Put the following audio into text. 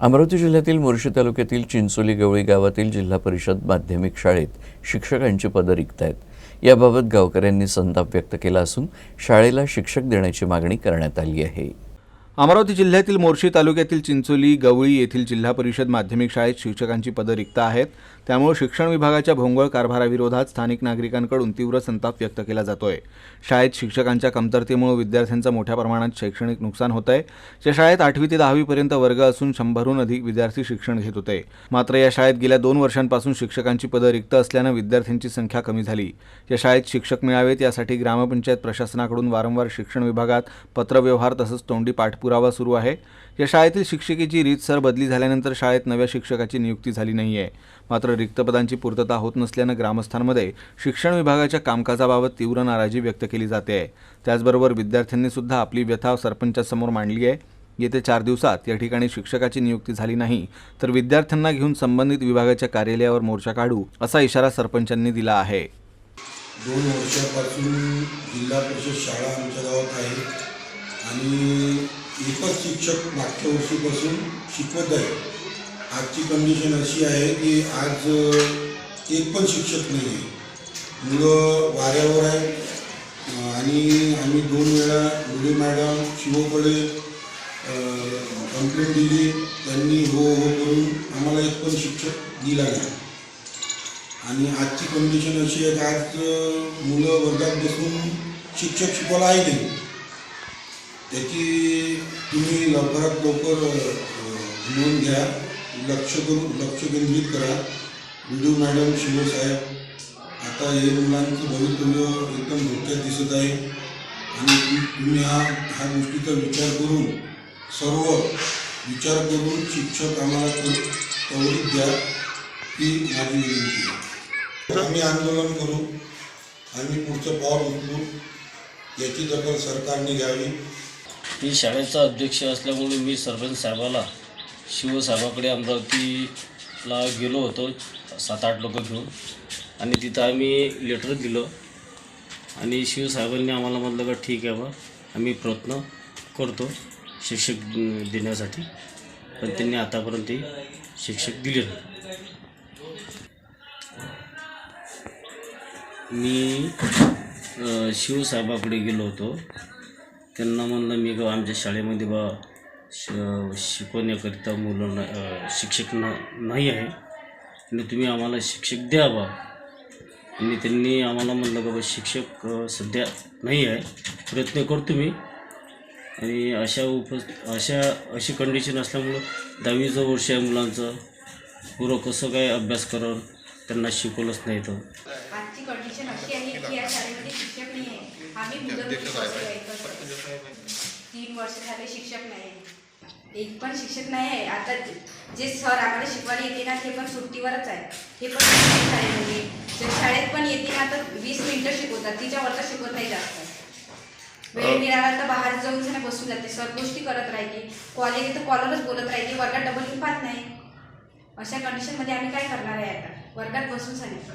अमरावती जिल्ह्यातील मोर्शी तालुक्यातील चिंचोली गवळी गावातील जिल्हा परिषद माध्यमिक शाळेत शिक्षकांची पदं रिक्त आहेत याबाबत गावकऱ्यांनी संताप व्यक्त केला असून शाळेला शिक्षक देण्याची मागणी करण्यात आली आहे. अमरावती जिल्ह्यातील मोर्शी तालुक्यातील चिंचोली गवळी येथील जिल्हा परिषद माध्यमिक शाळेत शिक्षकांची पदं रिक्त आहेत. त्यामुळे शिक्षण विभागाच्या भोंगळ कारभाराविरोधात स्थानिक नागरिकांकडून तीव्र संताप व्यक्त केला जातोय. शाळेत शिक्षकांच्या कमतरतेमुळे विद्यार्थ्यांचं मोठ्या प्रमाणात शैक्षणिक नुकसान होत आहे या शाळेत आठवी ते दहावीपर्यंत वर्ग असून शंभरहून अधिक विद्यार्थी शिक्षण घेत होते. मात्र या शाळेत गेल्या दोन वर्षांपासून शिक्षकांची पदं रिक्त असल्यानं विद्यार्थ्यांची संख्या कमी झाली. या शाळेत शिक्षक मिळावेत यासाठी ग्रामपंचायत प्रशासनाकडून वारंवार शिक्षण विभागात पत्रव्यवहार तसंच तोंडी पुरावा सुरू आहे. या शाळेतील शिक्षिकेची रीतसर बदली झाल्यानंतर शाळेत नव्या शिक्षकाची नियुक्ती झाली नाही आहे मात्र रिक्त पदांची पूर्तता होत नसल्यानं ग्रामस्थांमध्ये शिक्षण विभागाच्या कामकाजाबाबत तीव्र नाराजी व्यक्त केली जाते. आहे त्याचबरोबर विद्यार्थ्यांनी सुद्धा आपली व्यथा सरपंचासमोर मांडली आहे. येत्या चार दिवसात या ठिकाणी शिक्षकाची नियुक्ती झाली नाही तर विद्यार्थ्यांना घेऊन संबंधित विभागाच्या कार्यालयावर मोर्चा काढू असा इशारा सरपंचांनी दिला आहे. दोन वर्षापासून जिल्हा परिषद शाळा आमच्या गावात आहे आणि एकच शिक्षक मागच्या वर्षीपासून शिकवत आहे. आजची कंडिशन अशी आहे की आज एक पण शिक्षक नाही आहे मुलं वाऱ्यावर आहे आणि आम्ही दोन वेळा मुली मॅडम शिवकडे कंप्लेंट दिली. त्यांनी हो हो करून आम्हाला एक पण शिक्षक दिला नाही. आणि आजची कंडिशन अशी आहे की आज मुलं वर्गात बसून शिक्षक शिकवायला आहे नाही? त्याची तुम्ही लवकरात लवकर अ, नोंद घ्या. लक्ष करून लक्ष केंद्रित करा. व्हिडिओ मॅडम शिवसाहेब आता हे मुलांचं भवितव्य एकदम धोक्यात दिसत आहे. आणि तुम्ही हा ह्या गोष्टीचा विचार करून सर्व विचार करून शिक्षक आम्हाला त्व- द्या ही माझी विनंती आहे. आम्ही आंदोलन करू. आम्ही पुढचं पाऊल उचलू. याची दखल सरकारने घ्यावी. मी शाळेचा अध्यक्ष असल्यामुळे मी सरपंच साहेबाला शिवसाहेबाकडे अमरावतीला गेलो होतो सात आठ लोक घेऊन. आणि तिथं आम्ही लेटर दिलं. आणि शिवसाहेबांनी आम्हाला म्हटलं का ठीक आहे बा आम्ही प्रयत्न करतो शिक्षक देण्यासाठी. पण त्यांनी आतापर्यंत ते शिक्षक दिले नाही. मी शिवसाहेबाकडे गेलो होतो. त्यांना म्हणलं मी ग आमच्या शाळेमध्ये बा श शिकवण्याकरिता मुलं न शिक्षक न नाही आहे. आणि तुम्ही आम्हाला शिक्षक द्या बा. आणि त्यांनी आम्हाला म्हणलं का बा शिक्षक सध्या नाही आहे. प्रयत्न करतो मी आणि अशा उप अशा अशी कंडिशन असल्यामुळं दहावीचं वर्ष आहे मुलांचं. पुरं कसं काय अभ्यास करल त्यांना शिकवलंच नाही तर. कंडिशन अशी आहे की या शाळेमध्ये शिक्षक नाही आहे. आम्ही मुलं तीन वर्ष झाले शिक्षक नाही आहे. एक पण शिक्षक नाही आहे. आता जे- सर आम्हाला शिकवायला येते ना ते पण सुट्टीवरच आहे. हे पण शाळेमध्ये जर शाळेत पण येते ना तर वीस मिनिटं शिकवतात. तिच्यावर तर शिकवत नाही जास्त. वेळ मिळाला तर बाहेर जाऊन सगळं बसून जाते. सर गोष्टी करत राहायची कॉलेज तर कॉलरच बोलत राहायची वर्गात डबल पाहत नाही. अशा कंडिशनमध्ये आम्ही काय करणार आहे आता? वर्गात बसून सांगितलं